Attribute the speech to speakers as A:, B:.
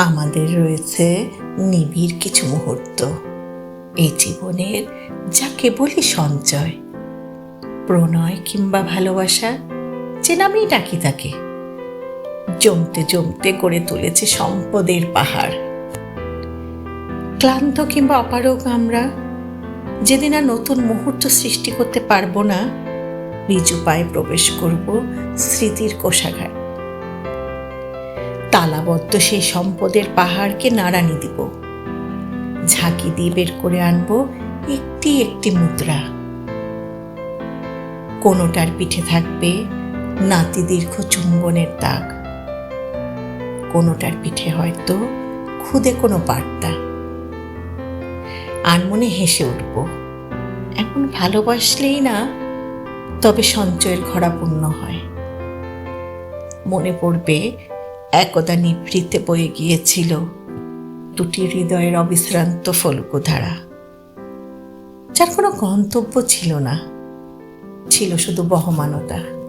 A: আমাদের রয়েছে নিবিড় কিছু মুহূর্ত। এই জীবনের যা কেবলই সঞ্চয়। প্রণয় কিংবা ভালোবাসা, যে নামেই ডাকি তাকে, জমতে জমতে গড়ে তুলেছে সম্পদের পাহাড়। ক্লান্ত কিংবা অপারগ আমরা, যেদিন আর নতুন মুহূর্ত সৃষ্টি করতে পারব না, রিজু পায়ে প্রবেশ করব স্মৃতির কোষাঘাট তালাবদ্ধ সেই সম্পদের পাহাড়কে নাড়ানি দিব। ঝাঁকি দিয়ে বের করে আনব একটি একটি মুদ্রা। কোনোটার পিঠে থাকবে নাতি দীর্ঘ চুম্বনের দাগ। কোনোটার পিঠে হয়তো খুদে কোনো বার্তা। আনমনে হেসে উঠব, এখন ভালোবাসলেই না, তবে সঞ্চয়ের ঘরা পূর্ণ হয়। মনে পড়বে একদা নিভৃতে বয়ে গিয়েছিল দুটি হৃদয়ের অবিশ্রান্ত ফলকুধারা যার কোনো গন্তব্য ছিল না, ছিল শুধু বহমানতা।